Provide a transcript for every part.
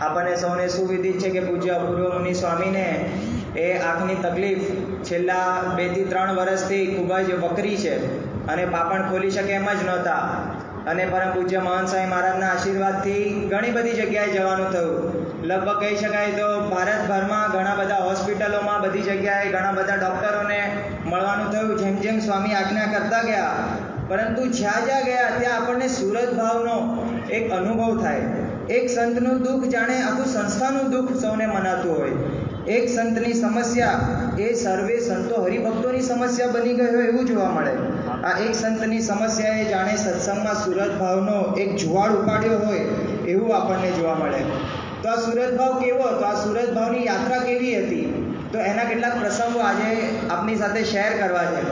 આપણને સૌને સુવિદિત છે કે પૂજ્ય અપૂર્વ મુનિ સ્વામીને એ આંખની તકલીફ છેલ્લા બેથી ત્રણ વર્ષથી ખૂબ જ વકરી છે અને પાપણ ખોલી શકે એમ જ નહોતા. અને પરમ પૂજ્ય મહંત સ્વામી મહારાજના આશીર્વાદથી ઘણી બધી જગ્યાએ જવાનું થયું. લગભગ કહી શકાય તો ભારતભરમાં ઘણા બધા હોસ્પિટલોમાં બધી જગ્યાએ ઘણા બધા ડૉક્ટરોને મળવાનું થયું. જેમ જેમ સ્વામી આજ્ઞા કરતા ગયા, પરંતુ જ્યાં જ્યાં ગયા, ત્યાં આપણને સુરત ભાવનો એક અનુભવ થાય. એક સંતનું દુઃખ જાણે આખું સંસ્થાનું દુઃખ સૌને મનાતું હોય. એક સંતની સમસ્યા એ સર્વે સંતો હરિભક્તોની સમસ્યા બની ગઈ હોય એવું જોવા મળે. આ એક સંતની સમસ્યા એ જાણે સત્સંગમાં સુરત ભાવનો એક જુવાળ ઉપાડ્યો હોય એવું આપણને જોવા મળે. તો આ સુરત ભાવ કેવો? હતો આ સુરત ભાવની યાત્રા કેવી હતી? તો એના કેટલાક પ્રસંગો આજે આપની સાથે શેર કરવા છે.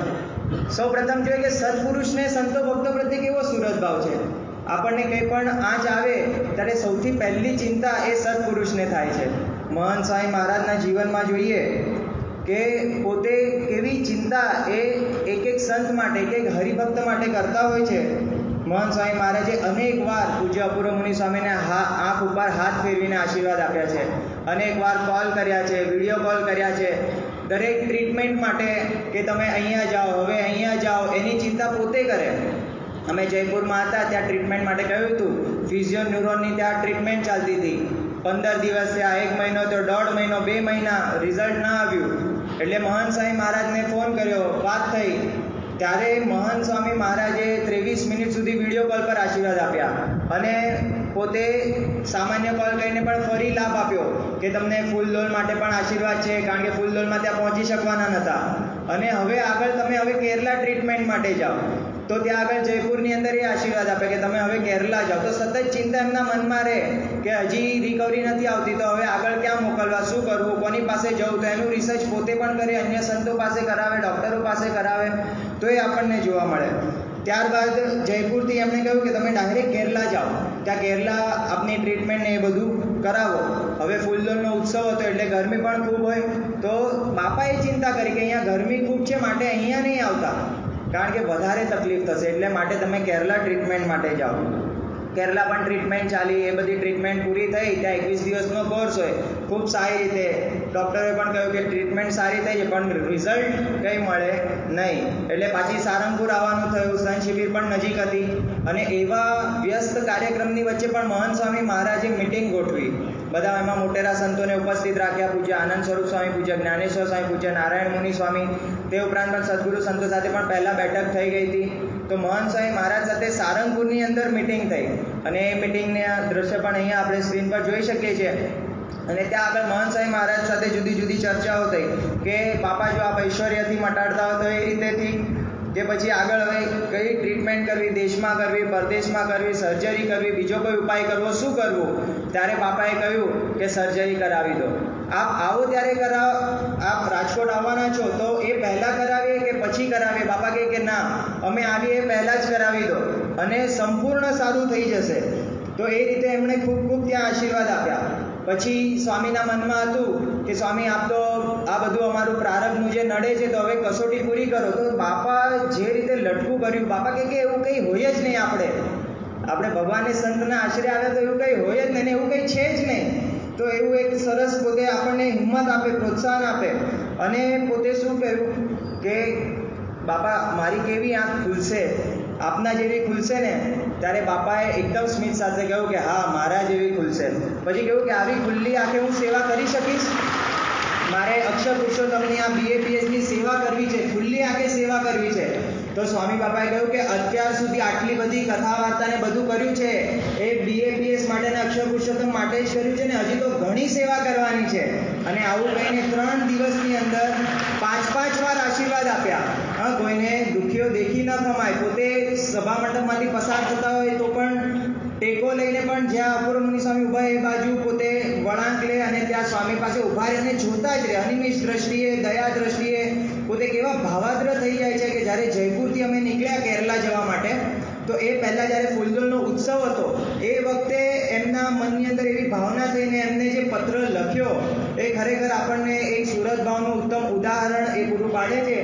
સૌ પ્રથમ જોઈએ કે સત્પુરુષને સંતો ભક્તો પ્રત્યે કેવો સુરત ભાવ છે? આપણને કંઈ પણ આંચ આવે, ત્યારે સૌથી પહેલી ચિંતા એ સત્પુરુષને થાય છે. મહંત સ્વામી મહારાજના જીવનમાં જોઈએ કે પોતે કેવી ચિંતા એ એક એક સંત માટે, એક એક હરિભક્ત માટે કરતા હોય છે. મહંત સ્વામી મહારાજે અનેક વાર પૂજ્ય અપૂર્વ મુનિ સ્વામીને હા, આંખ ઉપર હાથ ફેરવીને આશીર્વાદ આપ્યા છે. અનેક વાર કોલ કર્યા છે વીડિયો કોલ કર્યા છે. દરેક ટ્રીટમેન્ટ માટે કે તમે અહીંયા જાઓ, હવે અહીંયા જાઓ, એની ચિંતા પોતે કરે. અમે જયપુરમાં હતા, ત્યાં ટ્રીટમેન્ટ માટે કહ્યું હતું. ફિઝિયો ન્યુરોનની ત્યાં ટ્રીટમેન્ટ ચાલતી હતી. પંદર દિવસ થયા, એક મહિનો તો દોઢ મહિનો, બે મહિના રિઝલ્ટ ના આવ્યું. એટલે મહંત સ્વામી મહારાજને ફોન કર્યો, વાત થઈ. ત્યારે મહંત સ્વામી મહારાજે ત્રેવીસ મિનિટ સુધી વીડિયો કોલ પર આશીર્વાદ આપ્યા. અને પોતે સામાન્ય કોલ કરીને પણ ફરી લાભ આપ્યો કે તમને ફૂલ દોલ માટે પણ આશીર્વાદ છે, કારણ કે ફૂલ દોલમાં ત્યાં પહોંચી શકવાના નહોતા અને હવે આગળ તમે હવે કેરલા ટ્રીટમેન્ટ માટે જાઓ. તો ત્યાં આગળ જયપુરની અંદર એ આશીર્વાદ આપે કે તમે હવે કેરલા જાઓ. તો સતત ચિંતા એમના મનમાં રહે કે હજી રિકવરી નથી આવતી, તો હવે આગળ ક્યાં મોકલવા, શું કરવું, કોની પાસે જવું? તો એનું રિસર્ચ પોતે પણ કરે, અન્ય સંતો પાસે કરાવે ડૉક્ટરો પાસે કરાવે, તો એ આપણને જોવા મળે. ત્યારબાદ જયપુરથી એમણે કહ્યું કે તમે ડાયરેક્ટ કેરલા જાઓ. ત્યાં કેરલા આપની ટ્રીટમેન્ટ ને એ બધું કરાવો. હવે ફૂલદોલનો ઉત્સવ હતો એટલે ગરમી પણ ખૂબ હોય. તો બાપાએ ચિંતા કરી કે અહીંયા ગરમી ખૂબ છે, માટે અહીંયા નહીં આવતા. કારણ કે વધારે તકલીફ થશે, એટલે માટે તમે કેરલા ટ્રીટમેન્ટ માટે જાઓ. કેરલા પણ ટ્રીટમેન્ટ ચાલી, એ બધી ટ્રીટમેન્ટ પૂરી થઈ, ત્યાં એકવીસ દિવસનો કોર્સ હોય. ખૂબ સારી રીતે. ડૉક્ટરે પણ કહ્યું કે ટ્રીટમેન્ટ સારી થઈ છે, પણ રિઝલ્ટ કંઈ મળે નહીં. એટલે પાછી સારંગપુર આવવાનું થયું સંત શિબિર પણ નજીક હતી. અને એવા વ્યસ્ત કાર્યક્રમની વચ્ચે પણ મહંત સ્વામી મહારાજે મિટિંગ ગોઠવી. બધા એમાં મોટેરા સંતોને ઉપસ્થિત રાખ્યા. પૂજ્ય આનંદ સ્વરૂપ સ્વામી, પૂજ્ય જ્ઞાનેશ્વર સ્વામી, પૂજ્ય નારાયણ મુનિ સ્વામી. તે ઉપરાંત પણ સદગુરુ સંતો સાથે પણ પહેલાં બેઠક થઈ ગઈ હતી. તો મહંત સ્વામી મહારાજ સાથે સારંગપુરની અંદર મિટિંગ થઈ. અને એ મિટિંગના દ્રશ્ય પણ અહીંયા આપણે સ્ક્રીન પર જોઈ શકીએ છીએ. અને ત્યાં આગળ મહંત સ્વામી મહારાજ સાથે જુદી જુદી ચર્ચાઓ થઈ કે બાપા જો આપ ઐશ્વર્યથી મટાડતા હોય તો એ રીતેથી. જે પછી આગળ હવે કઈ ટ્રીટમેન્ટ કરવી, દેશમાં કરવી, પરદેશમાં કરવી સર્જરી કરવી, બીજો કોઈ ઉપાય કરવો, શું કરવું? ત્યારે બાપાએ કહ્યું કે સર્જરી કરાવી દો. આપ આવો ત્યારે કરાવ, આપ રાજકોટ આવવાના છો તો એ પહેલાં કરાવીએ કે પછી કરાવીએ? બાપા કહે કે, ના, અમે આવીએ પહેલાં જ કરાવી દો. અને સંપૂર્ણ સારું થઈ જશે. તો એ રીતે એમણે ખૂબ ખૂબ ત્યાં આશીર્વાદ આપ્યા. પછી સ્વામીના મનમાં હતું કે, સ્વામી, આપ તો, આ બધું અમારું પ્રારંભનું જે નડે છે તો હવે કસોટી પૂરી કરો. તો બાપા જે રીતે લટકું કર્યું, બાપા કે, એવું કંઈ હોય જ નહીં આપણે. આપણે ભગવાનની સંતના આશરે આવ્યા તો એવું કંઈ હોય જ નહીં એવું કંઈ છે જ નહીં. તો એવું એક સરસ પોતે આપણને હિંમત આપે, પ્રોત્સાહન આપે. અને પોતે શું કહ્યું કે, બાપા, મારી કેવી આંખ ખુલશે? આપના જેવી ખુલશે ને? ત્યારે બાપાએ એકદમ સ્મિત સાથે કહ્યું કે, હા, મારા જેવી ખુલશે. પછી કહ્યું કે, આવી ખુલ્લી આંખે હું સેવા કરી શકીશ? મારે અક્ષર પુરુષોત્તમની આ બીએપીએસની સેવા કરવી છે, ખુલ્લી આંખે સેવા કરવી છે. તો સ્વામી બાપાએ કહ્યું કે અત્યાર સુધી આટલી બધી કથા વાર્તાને બધું કર્યું છે. એ બીએપીએસ માટેના અક્ષર પુરુષોત્તમ માટે જ કર્યું છે ને હજી તો ઘણી સેવા કરવાની છે. અને આવું કહીને ત્રણ દિવસની અંદર પાંચ પાંચ વાર આશીર્વાદ આપ્યા. હા, કોઈને દુઃખીઓ દેખી ન થમાય પોતે સભા મંડપમાંથી પસાર થતા હોય તો પણ ટેકો લઈને પણ જ્યાં અપૂર્વ મુનિ સ્વામી ઊભા એ બાજુ પોતે વળાંક લે અને ત્યાં સ્વામી પાસે ઊભા રહીને જોતા જ રહે. અનિમિષ દ્રષ્ટિએ, દયા દ્રષ્ટિએ પોતે કેવા ભાવાદ્ર થઈ જાય છે કે જ્યારે જયપુરથી અમે નીકળ્યા કેરલા જવા માટે, તો એ પહેલાં જ્યારે ફૂલદોલનો ઉત્સવ હતો, એ વખતે એમના મનની અંદર એવી ભાવના થઈને એમને જે પત્ર લખ્યો, એ ખરેખર આપણને એક સુરત ભાવનું ઉત્તમ ઉદાહરણ એ પૂરું પાડે છે.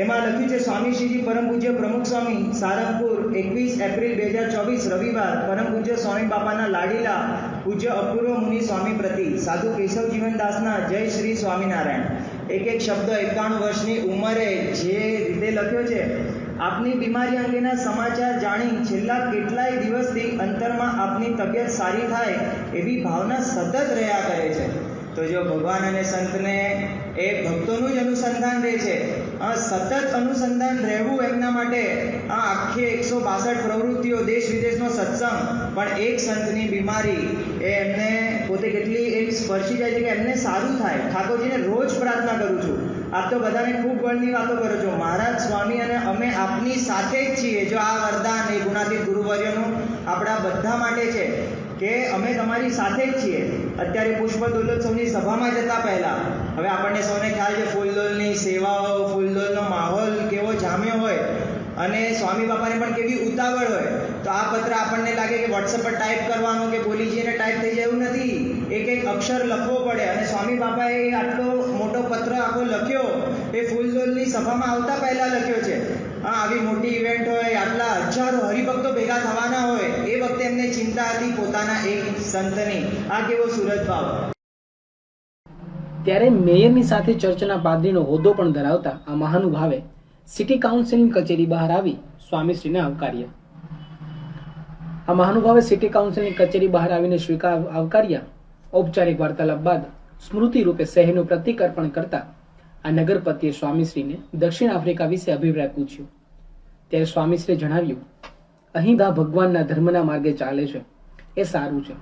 એમાં લખ્યું છે, સ્વામી શ્રીજી પરમ પૂજ્ય પ્રમુખ સ્વામી, સારંગપુર, એકવીસ એપ્રિલ બે હજાર ચોવીસ, રવિવાર, પરમ પૂજ્ય સ્વામી બાપાના લાડીલા, પૂજ્ય અપૂર્વ મુનિ સ્વામી પ્રતિ, સાધુ કેશવ જીવનદાસના જય શ્રી સ્વામિનારાયણ. એક એક શબ્દ એકાણું વર્ષની ઉંમરે જે રીતે લખ્યો છે, આપની બીમારી અંગેના સમાચાર જાણી છેલ્લા કેટલાય દિવસથી અંતરમાં આપની તબિયત સારી થાય એવી ભાવના સતત રહ્યા કરે છે. તો જો ભગવાન અને સંતને એ ભક્તોનું જ અનુસંધાન રહે છે સતત અનુસંધાન રહેવું એમના માટે આ આખી એકસો બાસઠ પ્રવૃત્તિઓ દેશ વિદેશનો સત્સંગ. પણ એક સંતની બીમારી એ એમને પોતે કેટલી એક સ્પર્શી જાય છે કે એમને સારું થાય. ઠાકોરજીને રોજ પ્રાર્થના કરું છું. આપ તો બધાને ખૂબ બળની વાતો કરો છો. મહારાજ, સ્વામી અને અમે આપની સાથે જ છીએ. જો આ વરદાન એ ગુણાતીત ગુરુવર્યનું આપણા બધા માટે છે કે અમે તમારી સાથે જ છીએ. અત્યારે પુષ્પ દુર્લોત્સવની સભામાં જતા પહેલા. હવે આપણને સૌને ખ્યાલ છે, ફૂલદોલની સેવાઓ ફૂલદોલનો માહોલ કેવો જામ્યો હોય અને સ્વામી બાપાને પણ કેવી ઉતાવળ હોય, તો આ પત્ર આપણને લાગે કે વોટ્સઅપ પર ટાઈપ કરવાનો કે બોલી જઈને ટાઈપ થઈ જાય એવું નથી. એક એક અક્ષર લખવો પડે અને સ્વામી બાપાએ આટલો મોટો પત્ર આખો લખ્યો, એ ફૂલદોલની સભામાં આવતા પહેલા લખ્યો છે. હા આવી મોટી ઇવેન્ટ હોય, આટલા હજારો હરિભક્તો ભેગા થવાના હોય, એ વખતે એમને ચિંતા હતી પોતાના એક સંતની. આ કેવો સુરત ભાવ. ત્યારે મેયરની સાથે ચર્ચના પાદરીનો હોદ્દો પણ ધરાવતા આ મહાનુભાવે સિટી કાઉન્સિલની કચેરી બહાર આવી સ્વામીશ્રીને આવકાર્યા. આ મહાનુભાવે સિટી કાઉન્સિલની કચેરી બહાર આવીને સ્વીકાર આવકાર્યા. ઔપચારિક વાર્તાલાપ બાદ સ્મૃતિ રૂપે શહેરનું પ્રતિક અર્પણ કરતા આ નગરપતિએ સ્વામીશ્રીને દક્ષિણ આફ્રિકા વિશે અભિપ્રાય પૂછ્યો. ત્યારે સ્વામીશ્રીએ જણાવ્યું, અહીં દા ભગવાનના ધર્મના માર્ગે ચાલે છે. એ સારું છે.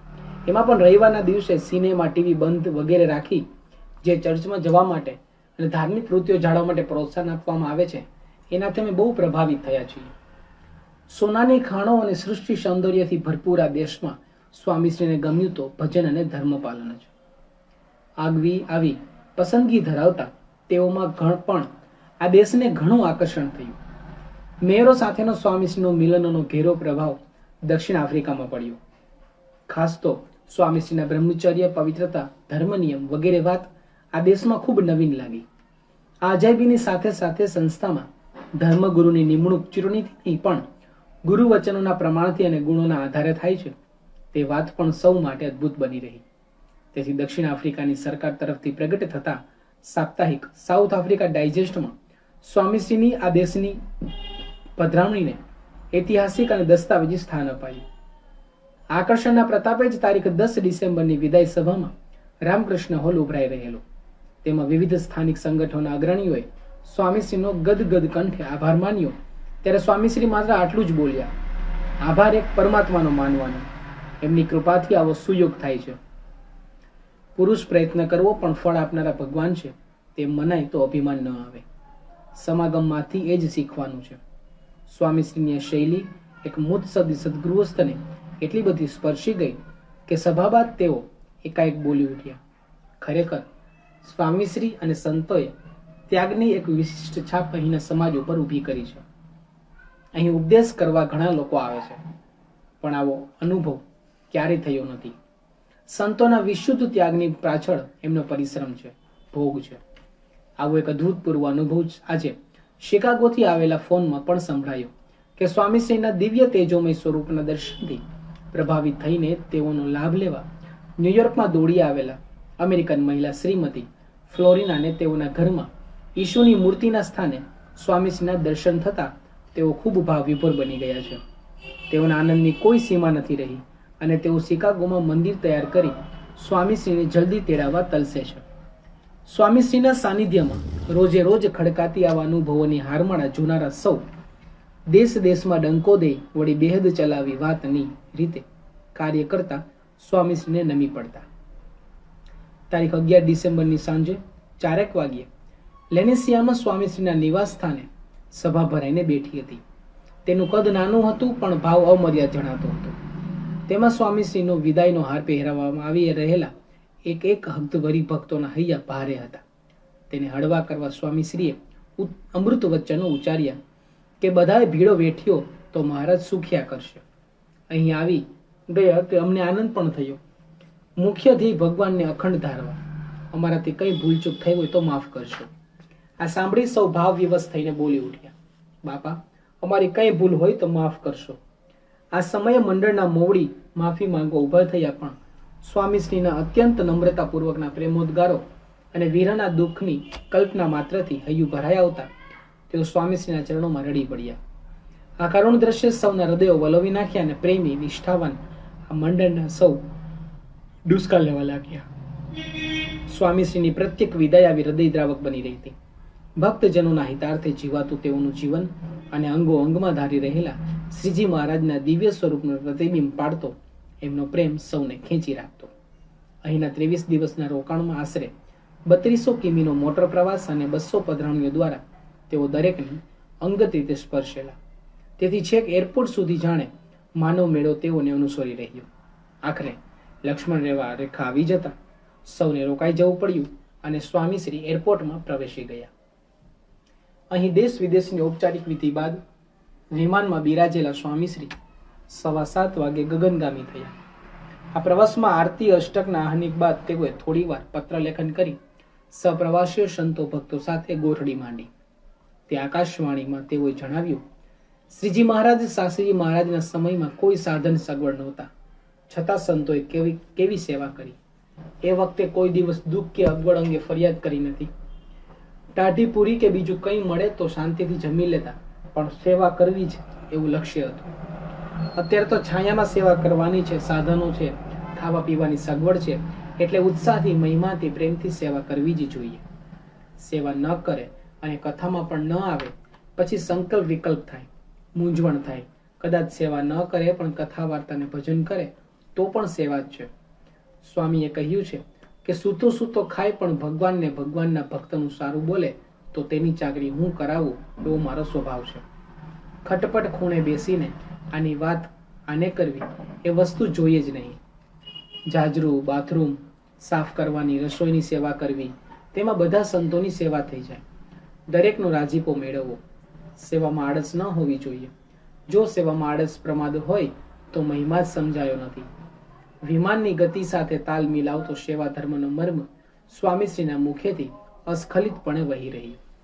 એમાં પણ રવિવારના દિવસે સિનેમા, ટીવી બંધ વગેરે રાખી જે ચર્ચમાં જવા માટે અને ધાર્મિક વૃત્તિઓ જાળવવા માટે પ્રોત્સાહન આપવામાં આવે છે એનાથી અમે બહુ પ્રભાવિત થયા છીએ. સોનાની ખાણો અને સૃષ્ટિ સૌંદર્યથી ભરપૂર આ દેશમાં સ્વામીશ્રીને ગમ્યું તો ભજન અને ધર્મ પાલન જ. આગવી આવી પસંદગી ધરાવતા તેઓમાં ઘણ, પણ આ દેશને ઘણું આકર્ષણ થયું. મેયરો સાથેનો સ્વામીશ્રીનો મિલનનો ઘેરો પ્રભાવ દક્ષિણ આફ્રિકામાં પડ્યો. ખાસ તો સ્વામીશ્રીના બ્રહ્મચર્ય, પવિત્રતા, ધર્મ નિયમ વગેરે વાત આ દેશમાં ખૂબ નવીન લાગી. આ સાથે સાથે સંસ્થામાં ધર્મગુરુની નિમણૂક ચૂંટણીથી પણ ગુરુ વચનોના પ્રમાણથી અને ગુણોના આધારે થાય છે. તે વાત પણ સૌ માટે અદ્ભુત બની રહી. તેથી દક્ષિણ આફ્રિકાની સરકાર તરફથી પ્રગટ થતા સાપ્તાહિક સાઉથ આફ્રિકા ડાયજેસ્ટમાં સ્વામીશ્રીની આ દેશની પધરામણીને ઐતિહાસિક અને દસ્તાવેજી સ્થાન અપાયું. આકર્ષણના પ્રતાપે જ તારીખ દસ ડિસેમ્બરની વિદાય સભામાં રામકૃષ્ણ હોલ ઉભરાઈ રહેલો. તેમાં વિવિધ સ્થાનિક સંગઠનોના અગ્રણીઓએ સ્વામીશ્રીનો ગદગદ કંઠે આભાર માન્યો. ત્યારે સ્વામીશ્રી માત્ર આટલું જ બોલ્યા. આભાર એક પરમાત્માનો માનવાનો. એમની કૃપાથી આવો સુયોગ થાય છે. પુરુષ પ્રયત્ન કરવો પણ ફળ આપનારા ભગવાન છે. તે મનાય તો અભિમાન ન આવે. સમાગમમાંથી એ જ શીખવાનું છે. સ્વામીશ્રીની શૈલી એક મુત્સદી સદગૃહસ્થને એટલી બધી સ્પર્શી ગઈ કે સભા બાદ તેઓ એકાએક બોલી ઉઠ્યા. ખરેખર, સ્વામીશ્રી અને સંતોએ ત્યાગની એક વિશિષ્ટ છાપ અહીંના સમાજ ઉપર ઊભી કરી છે. અહીં ઉપદેશ કરવા ઘણા લોકો આવે છે. પણ આવો અનુભવ ક્યારેય થયો નથી. સંતોના વિશુદ્ધ ત્યાગની પાછળ એમનો પરિશ્રમ છે, ભોગ છે. આવો એક અદ્ભુતપૂર્વ અનુભવ આજે શિકાગોથી આવેલા ફોનમાં પણ સંભળાયો કે સ્વામીશ્રીના દિવ્ય તેજોમય સ્વરૂપના દર્શનથી પ્રભાવિત થઈને તેઓનો લાભ લેવા ન્યુયોર્કમાં દોડી આવેલા અમેરિકન મહિલા શ્રીમતી ફ્લોરિનાને તેઓના ઘરમાં ઈશુની મૂર્તિના સ્થાને સ્વામીશ્રીના દર્શન થતા તેઓ ખૂબ ભાવવિભોર બની ગયા છે. તેઓના આનંદની કોઈ સીમા નથી રહી અને તેઓ શિકાગોમાં મંદિર તૈયાર કરી સ્વામીશ્રીને જલ્દી તેડાવવા તલસે છે. સ્વામીશ્રીના સાનિધ્યમાં રોજે રોજ ખડકાતી આવા અનુભવોની હારમાળા જોનારા સૌ દેશ દેશમાં ડંકો દે વળી બેહદ ચલાવી વાતની રીતે કાર્ય કરતા સ્વામીશ્રીને નમી પડતા. તારીખ અગિયાર ડિસેમ્બરની સાંજે ચારેક વાગ્યે લેનેસિયામાં સ્વામીશ્રીના નિવાસ સ્થાને સભા ભરાઈને બેઠી હતી. તેનું કદ નાનું હતું, પણ ભાવ અમર્યાદ જણાતો હતો. તેમાં સ્વામીશ્રીનો વિદાયનો હાર પહેરાવવામાં આવી રહેલા એક એક હક્તભરી ભક્તોના હૈયા ભારે હતા. તેને હળવા કરવા સ્વામીશ્રીએ અમૃત વચનો ઉચ્ચાર્યા કે બધાએ ભીડો વેઠ્યો તો મહારાજ સુખ્યા કરશે. અહીં આવી ગયા કે અમને આનંદ પણ થયો. મુખ્યથી ભગવાનને અખંડ ધારવા. અમારાથી કંઈ ભૂલચૂક થઈ હોય તો માફ કરશો. આ સાંભળી સૌ ભાવ વિવશ થઈને બોલી ઉઠ્યા. બાપા, અમારી કંઈ ભૂલ હોય તો માફ કરશો. આ સમયે મંડળના મોવડી માફી માંગવા ઊભા થયા પણ સ્વામીશ્રીના અત્યંત નમ્રતાપૂર્વકના પ્રેમોદ્ગારો અને વીરાના દુઃખની કલ્પના માત્રથી હૈયું ભરાઈ આવતા તેઓ સ્વામીશ્રીના ચરણોમાં રડી પડ્યા. આ કરુણ દ્રશ્ય સૌના હૃદયો વલોવી નાખ્યા અને પ્રેમી, નિષ્ઠાવાન આ મંડળના સૌ દુષ્કાળ લેવા લાગ્યા. સ્વામીશ્રીની પ્રત્યેક વિદાય આવી હૃદયદ્રાવક બની રહી હતી. ભક્તજનોના હિતાર્થે જીવાતું તેઓનું જીવન અને અંગો અંગમાં ધારી રહેલા શ્રીજી મહારાજના દિવ્ય સ્વરૂપનું પ્રતિબિંબ પાડતો, એમનો પ્રેમ સૌને ખેંચી રાખતો. અહીંના ત્રેવીસ દિવસના રોકાણમાં આશરે બત્રીસો કિમીનો મોટર પ્રવાસ અને બસો પધરાણીઓ દ્વારા તેઓ દરેકને અંગત રીતે સ્પર્શેલા. તેથી છેક એરપોર્ટ સુધી જાણે માનવ મેળો તેઓને અનુસરી રહ્યો. આખરે લક્ષ્મણ રેવા રેખા આવી જતા સૌને રોકાઈ જવું પડ્યું અને સ્વામીશ્રી એરપોર્ટમાં પ્રવેશી ગયા. અહીં દેશ વિદેશની ઔપચારિક વિધિ બાદ વિમાનમાં બિરાજેલા સ્વામીશ્રી સવા સાત વાગે ગગનગામી થયા. આ પ્રવાસમાં આરતી અષ્ટકના આહનિક બાદ તેઓએ થોડીવાર પત્રલેખન કરી સપ્રવાસીઓ સંતો ભક્તો સાથે ગોઠડી માંડી. તે આકાશવાણીમાં તેઓએ જણાવ્યું, શ્રીજી મહારાજ, શાસ્ત્રીજી મહારાજના સમયમાં કોઈ સાધન સગવડ નહોતા. છતાં સંતોએ કેવી કેવી સેવા કરી. એ વખતે કોઈ દિવસ દુઃખ કે અગવડ અંગે ફરિયાદ કરી નથી. ટાઢી પૂરી કે બીજું કંઈ મળે તો શાંતિથી જમી લેતા. પણ સેવા કરવી જ એવું લક્ષ્ય હતું. અત્યારે તો છાયામાં સેવા કરવાની છે, સાધનો છે, ખાવા પીવાની સગવડ છે, એટલે ઉત્સાહથી, મહિમાથી, પ્રેમથી સેવા કરવી જ જોઈએ. સેવા ન કરે અને કથામાં પણ ન આવે, પછી સંકલ્પ વિકલ્પ થાય, મૂંઝવણ થાય. કદાચ સેવા ન કરે, પણ કથા વાર્તાને ભજન કરે, તો પણ સેવા જ છે. સ્વામીએ કહ્યું છે કે સૂતો સૂતો ખાય પણ ભગવાનને ભગવાનના ભક્તનું સારું બોલે, તો તેની ચાકરી હું કરાવું એવો મારો સ્વભાવ છે. ખટપટ ખૂણે બેસીને આની વાત આને કરવી એ વસ્તુ જોઈએ જ નહીં. જાજરૂ, બાથરૂમ સાફ કરવાની, રસોઈની સેવા કરવી, તેમાં બધા સંતોની સેવા થઈ જાય. દરેકનો રાજીપો મેળવવો, સેવામાં આળસ ન હોવી જોઈએ. જો સેવામાં આળસ પ્રમાદ હોય, તો મહિમા જ સમજાયો નથી. વિમાનની ગતિ સાથે તાલ મિલાવતો સેવા ધર્મનો મર્મ સ્વામીશ્રીના મુખેથી અસ્ખલિતપણે વહી રહ્યો.